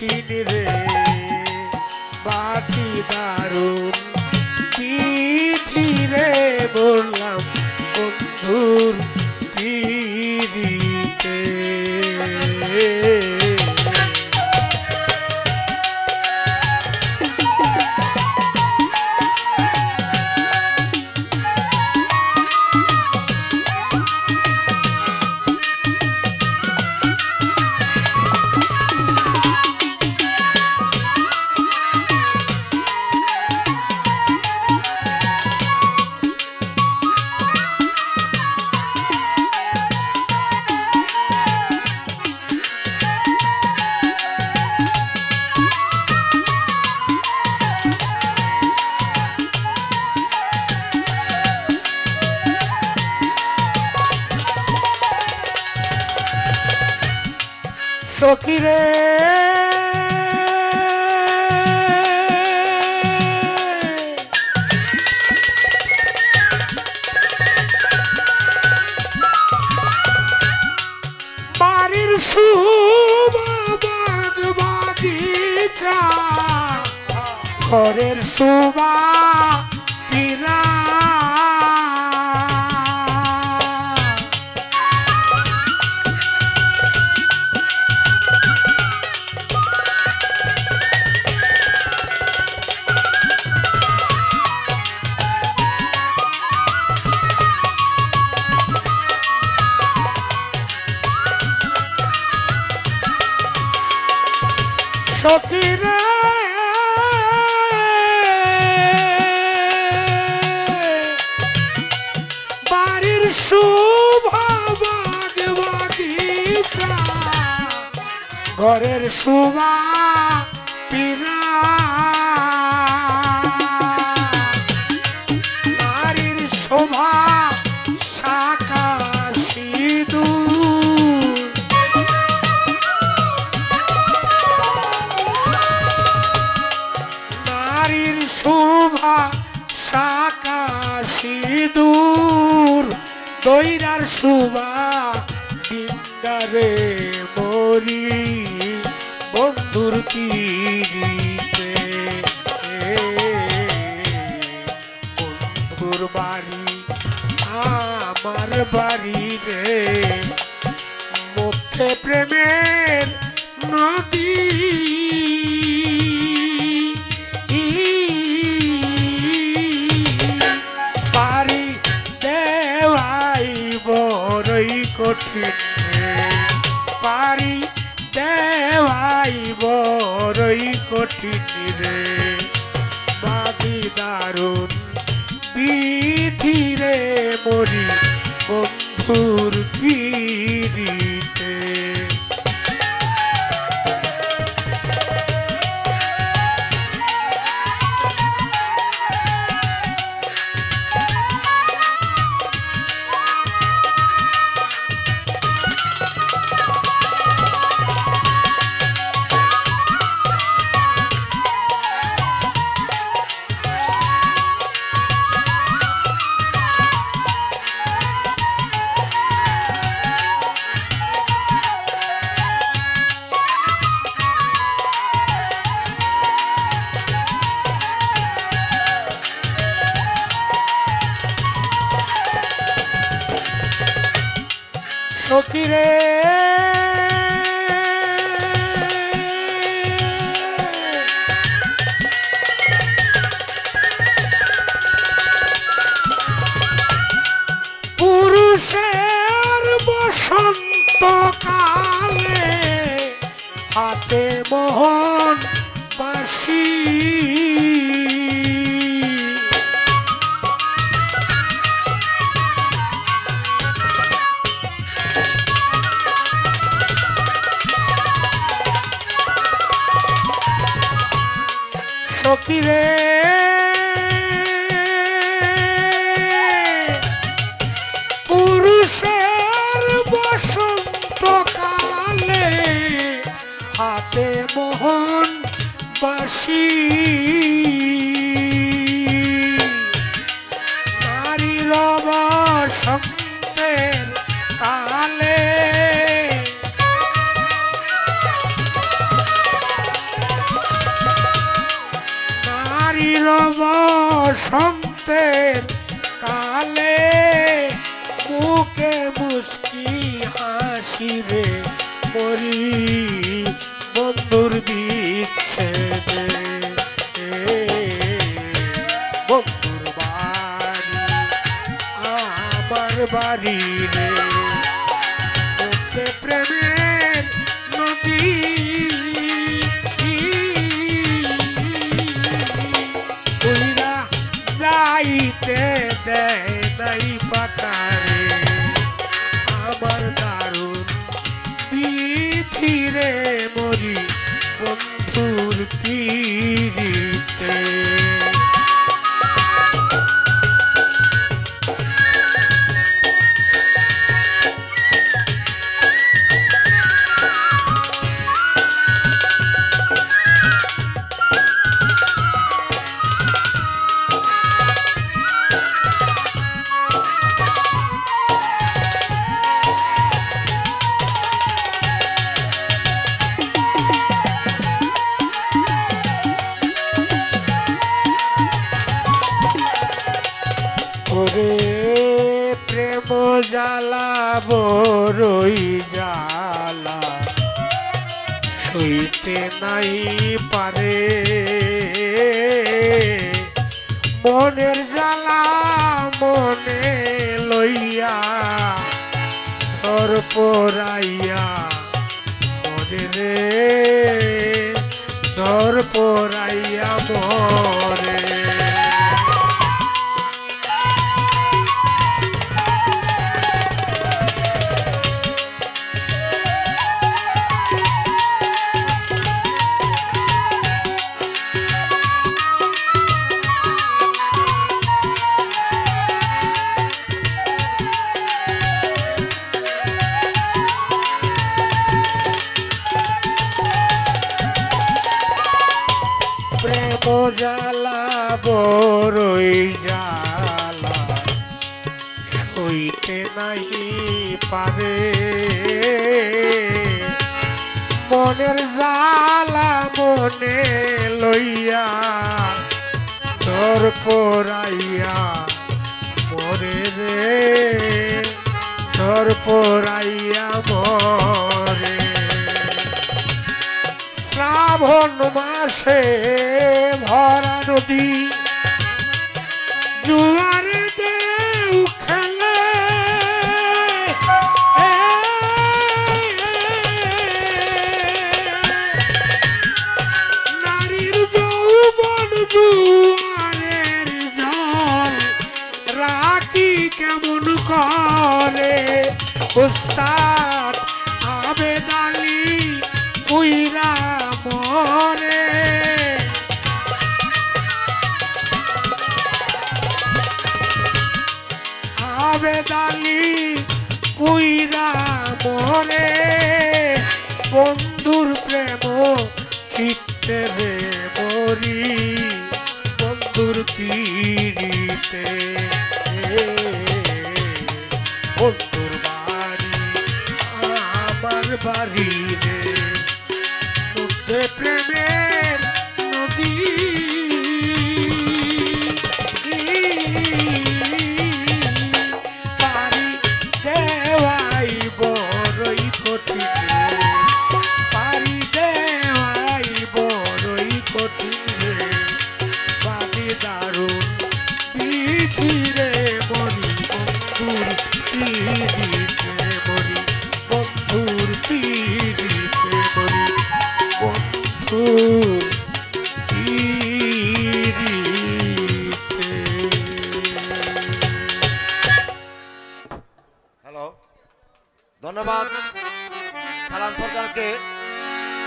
কঠিন রে সখিরে বাড়ির সুবাদ বাগিচা ঘরের সুবা পিরা সখিরে। বাড়ির শোভা বাগিচা ঘরের শোভা পিরা তীরিতে বন্ধুর বাড়ি আমার বাড়ি রে। মধ্যে প্রেমের নদী পারি দেওয়াই বড়ই কঠিন। বড়ই রে। বাদি দারুণ বিধি রে মরি বন্ধুর পিড়িতে সখিরে পুরুষের বসন্ত কালে হাতে মোহন তীরে পুরুষের বসন্ত কালে হাতে মোহন বাসি। নারীর বসন্তের কালে মুখে মুস্কি হাসিবে মরি বন্ধুর বিচ্ছেদে। বন্ধুর বাড়ি, আমার বাড়ি রে। প্রেমের নদী ওরে প্রেম জ্বালা বড়ই জ্বালা। সইতে নাই পারে। মনের জ্বালা মনে লইয়া সর পরাইয়া মরে রে ধর পরাইয়া মরে। প্রেম জ্বালা বড়ই জ্বালা। হইতে নাই পারে। মনের জ্বালা মনে লইয়া তোর পরাইয়া মরে রে। তোর পরাইয়া মরে শ্রাবণ মাসে ভরা নদী। জুয়ারে দেউ কেমন করে? উস্তাদ আবেদ আলী মরে বন্ধুর প্রেম চিত্তে মরি বন্ধুর পিড়িতে বন্ধুর বাড়ি আমার বাড়ি